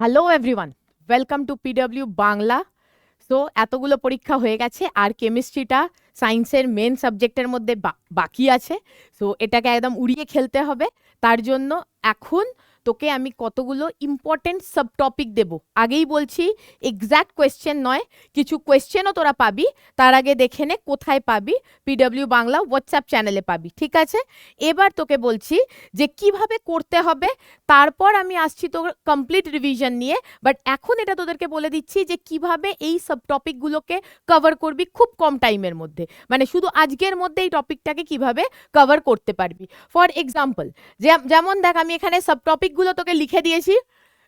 Hello everyone welcome to PW Bangla so এতগুলো পরীক্ষা হয়ে গেছে আর কেমিস্ট্রিটা সায়েন্সের মেন সাবজেক্টের মধ্যে বাকি আছে। সো এটাকে একদম উড়িয়ে খেলতে হবে। তার জন্য এখন তোকে আমি কতগুলো ইম্পর্টেন্ট সাব টপিক দেবো। আগেই বলছি এক্স্যাক্ট কোয়েশ্চেন নয়, কিছু কোয়েশ্চেনও তোরা পাবি, তার আগে দেখে নে কোথায় পাবি পিডব্লিউ বাংলা হোয়াটসঅ্যাপ চ্যানেলে পাবি, ঠিক আছে? এবার তোকে বলছি যে কীভাবে করতে হবে, তারপর আমি আসছি তোর কমপ্লিট রিভিশন নিয়ে বাট এখন এটা তোদেরকে বলে দিচ্ছি যে কীভাবে এই সব টপিকগুলোকে কভার করবি খুব কম টাইমের মধ্যে। মানে শুধু আজকের মধ্যে এই টপিকটাকে কীভাবে কভার করতে পারবি। ফর এক্সাম্পল যেমন দেখ আমি এখানে সব টপিকগুলো তোকে লিখে দিয়েছি।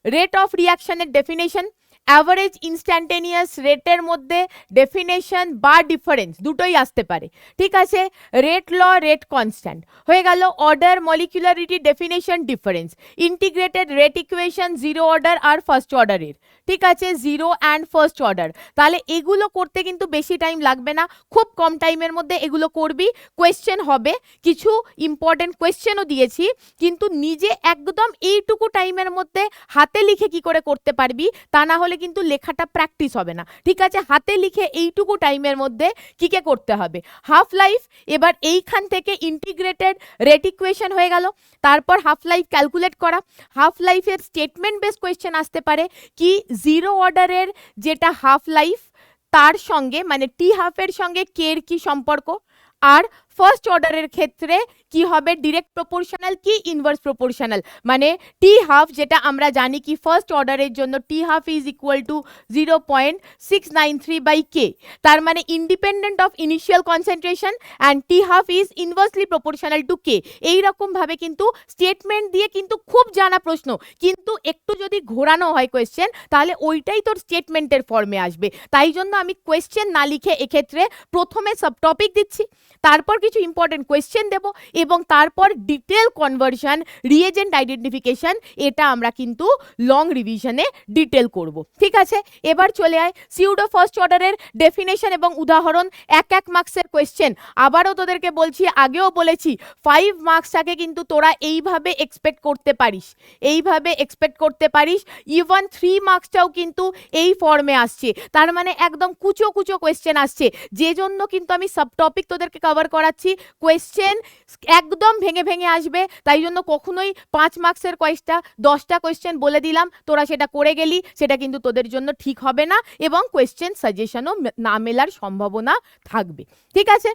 রেট অফ রিয়াকশনের ডেফিনেশন অ্যাভারেজ ইনস্ট্যান্টেনিয়াস রেটের মধ্যে ডেফিনেশন বা ডিফারেন্স দুটোই আসতে পারে। ঠিক আছে? রেট ল রেট কনস্ট্যান্ট হয়ে গেল order molecularity definition difference integrated rate equation zero order আর ফার্স্ট অর্ডারের ঠিক আছে? জিরো অ্যান্ড ফার্স্ট অর্ডার তাহলে এগুলো করতে কিন্তু বেশি টাইম লাগবে না। খুব কম টাইমের মধ্যে এগুলো করবি। কোয়েশ্চেন হবে। কিছু ইম্পর্টেন্ট কোয়েশ্চেনও দিয়েছি। কিন্তু নিজে একদম এইটুকু টাইমের মধ্যে হাতে লিখে কি করে করতে পারবি? তা না হলে কিন্তু লেখাটা প্র্যাকটিস হবে না। ঠিক আছে, হাতে লিখে এইটুকু টাইমের মধ্যে কি কে করতে হবে? হাফ লাইফ এবার এইখান থেকে ইন্টিগ্রেটেড রেট ইকুয়েশন হয়ে গেল। তারপর হাফ লাইফ ক্যালকুলেট করা। হাফ লাইফের স্টেটমেন্ট বেস কোয়েশ্চেন আসতে পারে কি জিরো অর্ডারের যেটা হাফ লাইফ তার সঙ্গে মানে টি হাফের সঙ্গে কি সম্পর্ক? আর ফার্স্ট অর্ডারের ক্ষেত্রে কি হবে? ডিরেক্ট প্রপোর্শনাল কি? ইনভার্স প্রপোর্শনাল মানে টি হাফ যেটা আমরা জানি কি ফার্স্ট অর্ডারের জন্য T half is equal to zero point six nine three by K তার মানে independent of initial concentration and T half is inversely proportional to K এইরকমভাবে কিন্তু স্টেটমেন্ট দিয়ে কিন্তু খুব জানা প্রশ্ন। কিন্তু একটু যদি ঘোরানো হয় কোয়েশ্চেন তাহলে ওইটাই তোর স্টেটমেন্টের ফর্মে আসবে। তাই জন্য আমি কোয়েশ্চেন না লিখে এক্ষেত্রে প্রথমে সব টপিক দিচ্ছি। তারপর কিছু ইম্পর্টেন্ট কোয়েশ্চেন দেব এবং তারপর ডিটেল কনভার্সন রিয়েজেন্ট আইডেন্টিফিকেশন এটা আমরা কিন্তু লং রিভিশনে ডিটেল করব। ঠিক আছে? এবার চলে আয় সিউডো ফার্স্ট অর্ডারের ডেফিনেশন এবং উদাহরণ, এক এক মার্কসের কোয়েশ্চেন আবারও তোদেরকে বলছি, আগেও বলেছি ফাইভ মার্কসটাকে কিন্তু তোরা এইভাবে এক্সপেক্ট করতে পারিস। এইভাবে এক্সপেক্ট করতে পারিস ইভেন থ্রি মার্কসটাও কিন্তু এই ফর্মে আসছে। তার মানে একদম কুচো কুচো কোয়েশ্চেন আসছে। যে জন্য কিন্তু আমি সাব টপিক তোদেরকে কভার করাচ্ছি কোয়েশ্চেন একদম ভেঙে ভেঙে আসবে। তাই জন্য কখনোই পাঁচ মার্কসের কয়েকটা, দশটা কোয়েশ্চেন বলে দিলাম। তোরা সেটা করে গেলি, সেটা কিন্তু তোদের জন্য ঠিক হবে না এবং কোয়েশ্চেন সাজেশনও না মেলার সম্ভাবনা থাকবে। ঠিক আছে?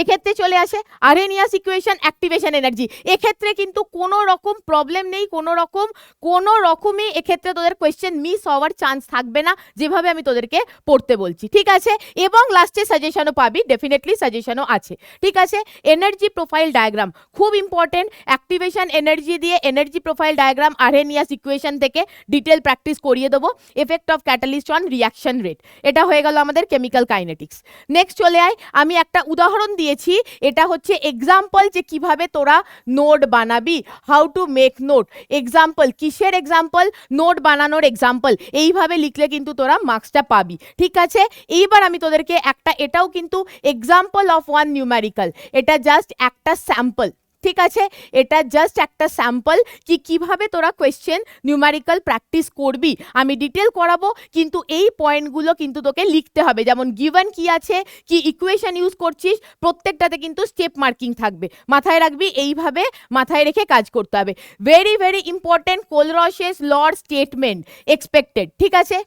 এক্ষেত্রে চলে আসে আরেনিয়াস ইকুয়েশন অ্যাক্টিভেশন এনার্জি এক্ষেত্রে কিন্তু কোনো রকম প্রবলেম নেই, কোনো রকম, কোনো রকমই এক্ষেত্রে তোদের কোয়েশ্চেন মিস হওয়ার চান্স থাকবে না, যেভাবে আমি তোদেরকে পড়তে বলছি, ঠিক আছে? এবং লাস্টে সাজেশনও পাবি ডেফিনেটলি সাজেশনও আছে, ঠিক আছে? এনার্জি প্রোফাইল ডায়াগ্রাম খুব ইম্পর্টেন্ট অ্যাক্টিভেশন এনার্জি দিয়ে energy profile diagram Arrhenius equation থেকে ডিটেল প্র্যাকটিস করিয়ে দেবো effect of catalyst on reaction rate এটা হয়ে গেল আমাদের কেমিক্যাল কাইনেটিক্স নেক্সট চলে আয়, আমি একটা উদাহরণ দিয়েছি, এটা হচ্ছে এক্সাম্পল যে কীভাবে তোরা নোট বানাবি how to make note example কিসের এক্সাম্পল নোট বানানোর এক্সাম্পল এইভাবে লিখলে কিন্তু তোরা মার্কসটা পাবি। ঠিক আছে? এইবার আমি তোদেরকে একটা, এটাও কিন্তু এক্সাম্পল অফ ওয়ান নিউম্যারিক্যাল এটা জাস্ট একটা স্যাম্পল ঠিক আছে? এটা জাস্ট একটা স্যাম্পল কি কীভাবে তোরা কোয়েশ্চেন নিউমারিক্যাল প্র্যাকটিস করবি। আমি ডিটেল করাবো, কিন্তু এই পয়েন্টগুলো কিন্তু তোকে লিখতে হবে। যেমন গিভেন কি আছে, কি ইকুয়েশন ইউজ করছিস, প্রত্যেকটাতে কিন্তু স্টেপ মার্কিং থাকবে। মাথায় রাখবি, এইভাবে মাথায় রেখে কাজ করতে হবে। Very very important Kohlrausch law statement expected ঠিক আছে?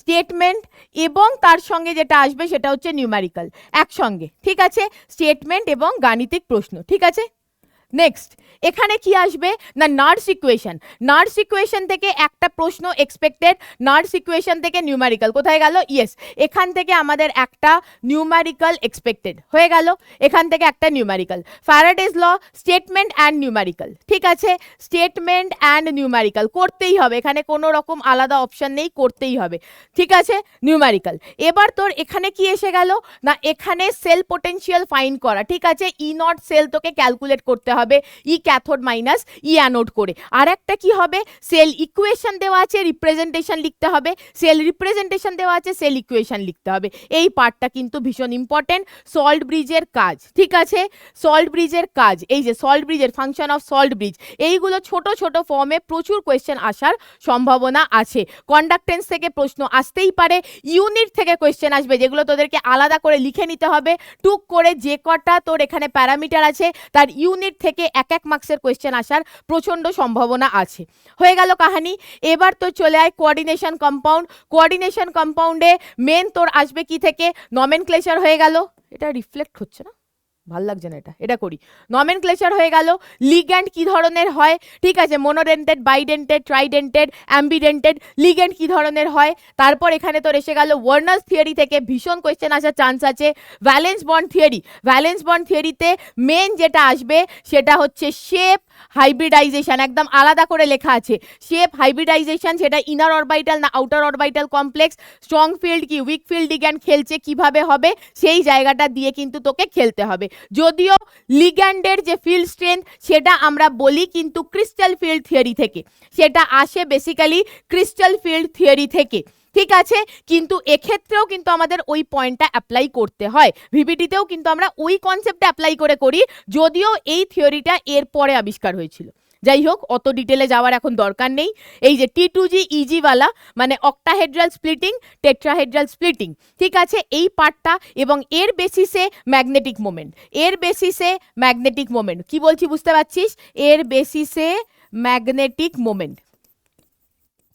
স্টেটমেন্ট এবং তার সঙ্গে যেটা আসবে সেটা হচ্ছে নিউম্যারিক্যাল একসঙ্গে, ঠিক আছে? স্টেটমেন্ট এবং গাণিতিক প্রশ্ন, ঠিক আছে? নেক্সট এখানে কি আসবে? না নার্স ইকুয়েশন নার্স ইকুয়েশন থেকে একটা প্রশ্ন এক্সপেক্টেড নার্স ইকুয়েশন থেকে নিউম্যারিক্যাল কোথায় গেল? ইয়েস এখান থেকে আমাদের একটা নিউম্যারিক্যাল এক্সপেক্টেড হয়ে গেল। এখান থেকে একটা numerical ফ্যারাডেজ law statement and numerical ঠিক আছে? স্টেটমেন্ট অ্যান্ড নিউম্যারিক্যাল করতেই হবে। এখানে কোনো রকম আলাদা অপশান নেই, করতেই হবে। ঠিক আছে? নিউম্যারিক্যাল এবার তোর এখানে কি এসে গেল? না, এখানে সেল পোটেনশিয়াল ফাইন করা। ঠিক আছে? ই নট সেল তোকে ক্যালকুলেট করতে হবে। হবে? E cathode minus E anode করে। আর একটা কি হবে? সেল ইকুয়েশন দেওয়া আছে রিপ্রেজেন্টেশন লিখতে হবে। সেল রিপ্রেজেন্টেশন দেওয়া আছে সেল ইকুয়েশন লিখতে হবে। এই পার্টটা কিন্তু ভীষণ ইম্পর্টেন্ট সল্ট ব্রিজের কাজ, ঠিক আছে? সল্ট ব্রিজের কাজ, এই যে সল্ট ব্রিজের ফাংশন অফ সল্ট ব্রিজ এইগুলো ছোট ছোট ফর্মে প্রচুর কোয়েশ্চেন আসার সম্ভাবনা আছে। কন্ডাক্টেন্স থেকে প্রশ্ন আসতেই পারে। ইউনিট থেকে কোয়েশ্চেন আসবে, যেগুলো তোদেরকে আলাদা করে লিখে নিতে হবে। টুক করে যে কটা তোর এখানে প্যারামিটার আছে, তার ইউনিট থেকে এক এক মার্কসের কোয়েশ্চেন আসার প্রচণ্ড সম্ভাবনা আছে। হয়ে গেল কাহানি। এবার তো চলে আয় কোঅর্ডিনেশন কম্পাউন্ড কোঅর্ডিনেশন কম্পাউন্ডে মেন তোর আসবে কি থেকে? নমেন ক্লেশার হয়ে গেল। এটা রিফ্লেক্ট হচ্ছে না? ভালো লাগছে না এটা এটা করি। নমেন ক্লেচার হয়ে গেল লিগ্যান্ড কি ধরনের হয়, ঠিক আছে মোনোডেন্টেড বাইডেন্টেড ট্রাইডেন্টেড অ্যাম্বিডেন্টেড লিগ্যান্ড কি ধরনের হয়, তারপর এখানে তোর এসে গেল ওয়ার্নার্স থিওরি থেকে ভীষণ কোয়েশ্চেন আসার চান্স আছে valence bond theory valence bond থিওরিতে main যেটা আসবে, সেটা হচ্ছে শেপ হাইব্রিডাইজেশন একদম আলাদা করে লেখা আছে। শেপ হাইব্রিডাইজেশন সেটা ইনার অরবাইটাল না outer orbital complex strong field কি উইক ফিল্ড লিগ্যান্ড খেলছে, কীভাবে হবে, সেই জায়গাটা দিয়ে কিন্তু তোকে খেলতে হবে। যদিও লিগ্যান্ডের যে ফিল্ড স্ট্রেংথ সেটা আমরা বলি কিন্তু ক্রিস্টাল ফিল্ড থিওরি থেকে। সেটা আসে বেসিক্যালি ক্রিস্টাল ফিল্ড থিওরি থেকে। ঠিক আছে? কিন্তু এক্ষেত্রেও কিন্তু আমাদের ওই পয়েন্টটা অ্যাপ্লাই করতে হয়। ভিভিটিতেও কিন্তু আমরা ওই কনসেপ্টটা অ্যাপ্লাই করে করি, যদিও এই থিওরিটা এর পরে আবিষ্কার হয়েছিল। যাই হোক, অত ডিটেলে যাওয়ার এখন দরকার নেই। এই যে টি টু জি ইজিওয়ালা মানে অক্টাহেড্রাল স্প্লিটিং টেট্রাহেড্রাল স্প্লিটিং ঠিক আছে? এই পার্টটা এবং এর বেসিসে ম্যাগনেটিক মোমেন্ট এর বেসিসে ম্যাগনেটিক মোমেন্ট কি বলছি বুঝতে পারছিস? এর বেসিসে ম্যাগনেটিক মোমেন্ট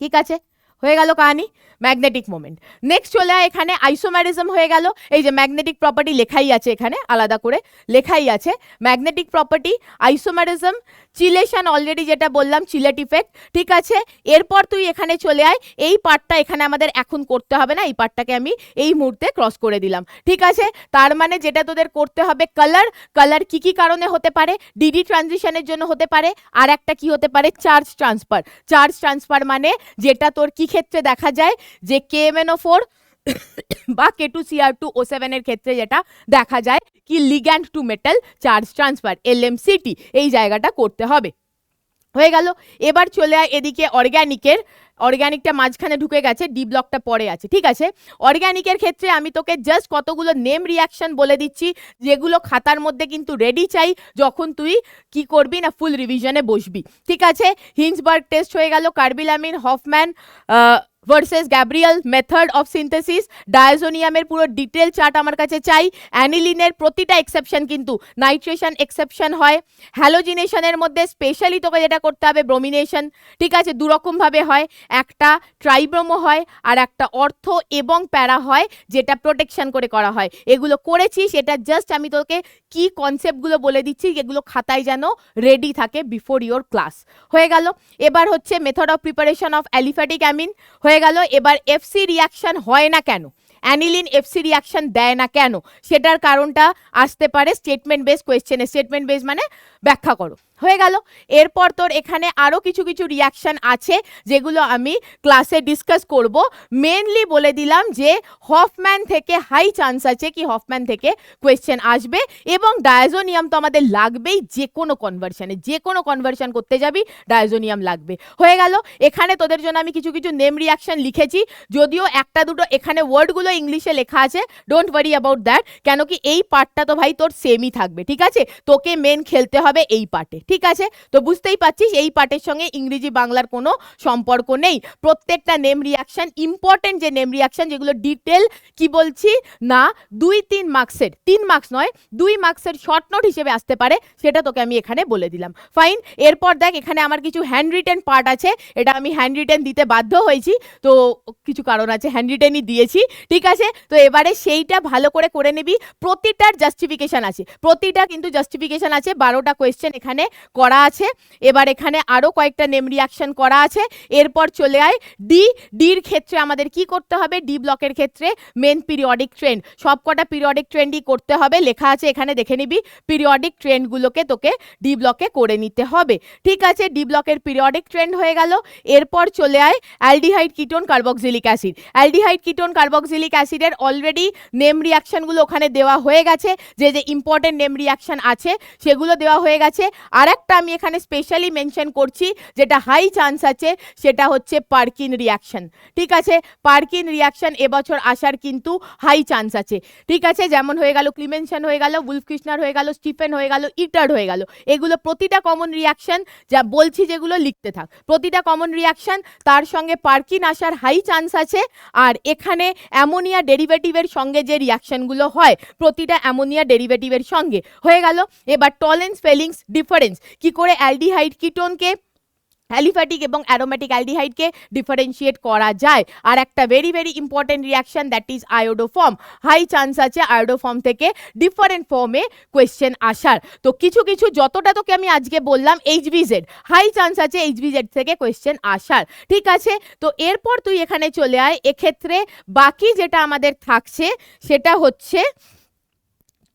ঠিক আছে? হয়ে গেল কাহানি ম্যাগনেটিক মোমেন্ট নেক্সট চলে আয় এখানে আইসোম্যারিজম হয়ে গেল। এই যে ম্যাগনেটিক প্রপার্টি লেখাই আছে এখানে, আলাদা করে লেখাই আছে। Magnetic property isomerism chelation already যেটা বললাম চিলেট ইফেক্ট ঠিক আছে? এরপর তুই এখানে চলে আয়, এই পার্টটা এখানে আমাদের এখন করতে হবে না, এই পার্টটাকে আমি এই মুহূর্তে ক্রস করে দিলাম। ঠিক আছে? তার মানে যেটা তোদের করতে হবে কালার কালার কি কি কারণে হতে পারে? ডিডি ট্রানজিশনের জন্য হতে পারে। আর একটা কি হতে পারে? চার্জ ট্রান্সফার চার্জ ট্রান্সফার মানে যেটা তোর কি ক্ষেত্রে দেখা যায় যে কে এম ফোর বা K two CR two O সেভেনের ক্ষেত্রে যেটা দেখা যায় কি ligand to metal charge transfer LMCT এই জায়গাটা করতে হবে। হয়ে গেল। এবার চলে আয় এদিকে অর্গ্যানিকের অর্গ্যানিকটা মাঝখানে ঢুকে গেছে ডি ব্লকটা পরে আছে, ঠিক আছে? অর্গ্যানিকের ক্ষেত্রে আমি তোকে জাস্ট কতগুলো নেম রিয়াকশন বলে দিচ্ছি, যেগুলো খাতার মধ্যে কিন্তু রেডি চাই, যখন তুই কি করবি না ফুল রিভিশনে বসবি, ঠিক আছে? হিন্সবার্গ টেস্ট হয়ে গেল, carbylamine Hofmann versus Gabriel method of synthesis ডায়াজোনিয়ামের পুরো ডিটেল চার্ট আমার কাছে চাই। অ্যানিলিনের প্রতিটা এক্সেপশন কিন্তু নাইট্রেশন এক্সেপশন হয়। হ্যালোজিনেশনের মধ্যে স্পেশালি তোকে যেটা করতে হবে ব্রোমিনেশন ঠিক আছে, দুরকমভাবে হয়। একটা ট্রাইব্রোমো হয় আর একটা অর্থ এবং প্যারা হয় যেটা প্রোটেকশন করে করা হয়। এগুলো করেছি, সেটা জাস্ট আমি তোকে কি কনসেপ্টগুলো বলে দিচ্ছি এগুলো খাতায় যেন রেডি থাকে বিফোর ইয়োর ক্লাস হয়ে গেল। এবার হচ্ছে method of preparation of aliphatic amine হয়ে গেল। এবার এফসি রিয়াকশন হয় না কেন? অ্যানিলিন এফসি রিয়াকশন দেয় না কেন? সেটার কারণটা আসতে পারে স্টেটমেন্ট বেস কোয়েশ্চেনে স্টেটমেন্ট বেস মানে ব্যাখ্যা করো। হয়ে গেল। এরপর তোর এখানে আরও কিছু কিছু রিয়াকশন আছে, যেগুলো আমি ক্লাসে ডিসকাস করব। মেনলি বলে দিলাম যে হফম্যান থেকে হাই চান্স আছে কি হফম্যান থেকে কোয়েশ্চেন আসবে এবং ডায়াজোনিয়াম তো আমাদের লাগবেই, যে কোনো কনভার্সনে যে কোনো কনভার্সন করতে যাবি ডায়াজোনিয়াম লাগবে। হয়ে গেল। এখানে তোদের জন্য আমি কিছু কিছু নেম রিয়াকশন লিখেছি। যদিও একটা, দুটো, এখানে ওয়ার্ডগুলো ইংলিশে লেখা আছে ডোন্ট ওয়ারি অ্যাবাউট দ্যাট কেন কি এই পার্টটা তো ভাই তোর সেমই থাকবে, ঠিক আছে? তোকে মেন খেলতে হবে এই পার্টে ঠিক আছে? তো বুঝতেই পারছিস, এই পার্টের সঙ্গে ইংরেজি বাংলার কোনো সম্পর্ক নেই। প্রত্যেকটা নেম রিয়াকশন ইম্পর্টেন্ট যে নেম রিয়াকশন যেগুলো ডিটেল কি বলছি? না, দুই তিন মার্কসের তিন মার্কস নয়, দুই মার্কসের শর্ট নোট হিসেবে আসতে পারে, সেটা তোকে আমি এখানে বলে দিলাম। ফাইন এরপর দেখ, এখানে আমার কিছু হ্যান্ড রিটেন পার্ট আছে, এটা আমি হ্যান্ড রিটেন দিতে বাধ্য হয়েছি, তো কিছু কারণ আছে হ্যান্ড রিটেনই দিয়েছি, ঠিক আছে? তো এবারে সেইটা ভালো করে করে নিবি, প্রতিটার জাস্টিফিকেশন আছে, প্রতিটা কিন্তু জাস্টিফিকেশন আছে, বারোটা কোয়েশ্চেন এখানে করা আছে। এবার এখানে আরও কয়েকটা নেম রিয়াকশন করা আছে। এরপর চলে আয় ডি ডির ক্ষেত্রে আমাদের কি করতে হবে? ডি ব্লকের ক্ষেত্রে মেন পিরিয়ডিক ট্রেন্ড সবকটা পিরিয়ডিক ট্রেন্ডই করতে হবে। লেখা আছে এখানে দেখে নিবি পিরিয়ডিক ট্রেন্ডগুলোকে তোকে ডি ব্লকে করে নিতে হবে। ঠিক আছে ডি ব্লকের পিরিয়ডিক ট্রেন্ড হয়ে গেল। এরপর চলে আয় aldehyde ketone carboxylic acid. Aldehyde ketone carboxylic অ্যাসিডের অলরেডি নেম রিয়াকশনগুলো ওখানে দেওয়া হয়ে গেছে। যে যে ইম্পর্টেন্ট নেম রিয়াকশন আছে, সেগুলো দেওয়া হয়ে গেছে। আর একটা আমি এখানে স্পেশালি মেনশন করছি, যেটা হাই চান্স আছে, সেটা হচ্ছে পার্কিন রিয়াকশন ঠিক আছে? পার্কিন রিয়াকশন এবছর আসার কিন্তু হাই চান্স আছে। ঠিক আছে? যেমন হয়ে গেল ক্লিমেনশন হয়ে গেল উলফ কৃষ্ণার হয়ে গেল স্টিফেন হয়ে গেল ইটার্ড হয়ে গেল। এগুলো প্রতিটা কমন রিয়াকশন যা বলছি যেগুলো লিখতে থাক। প্রতিটা কমন রিয়াকশন তার সঙ্গে পার্কিন আসার হাই চান্স আছে, আর এখানে অ্যামোনিয়া ডেরিভেটিভের সঙ্গে যে রিয়াকশনগুলো হয়, প্রতিটা অ্যামোনিয়া ডেরিভেটিভের সঙ্গে। হয়ে গেল। এবার টলেন্স ফেলিংস ডিফারেন্স কি করে অ্যালডিহাইড কিটোনকে অ্যালিফ্যাটিক এবং অ্যারোমেটিক অ্যালডিহাইডকে ডিফারেন্সিয়েট করা যায়? আর একটা very very important reaction that is iodoform high chance আছে আয়োডোফর্ম থেকে ডিফারেন্ট ফর্মে কোয়েশ্চেন আসার। তো কিছু কিছু, যতটা তোকে আমি আজকে বললাম এইচবিজেড হাই চান্স আছে এইচবিজেড থেকে কোয়েশ্চেন আসার। ঠিক আছে? তো এরপর তুই এখানে চলে আয়। এক্ষেত্রে বাকি যেটা আমাদের থাকছে, সেটা হচ্ছে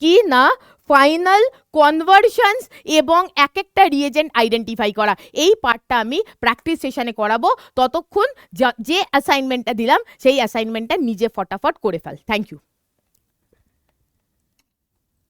কি না ফাইনাল কনভার্সনস এবং এক একটা রিয়েজেন্ট আইডেন্টিফাই করা। এই পার্টটা আমি প্র্যাকটিস সেশানে করাবো। ততক্ষণ যে অ্যাসাইনমেন্টটা দিলাম, সেই অ্যাসাইনমেন্টটা নিজে ফটাফট করে ফেল। Thank you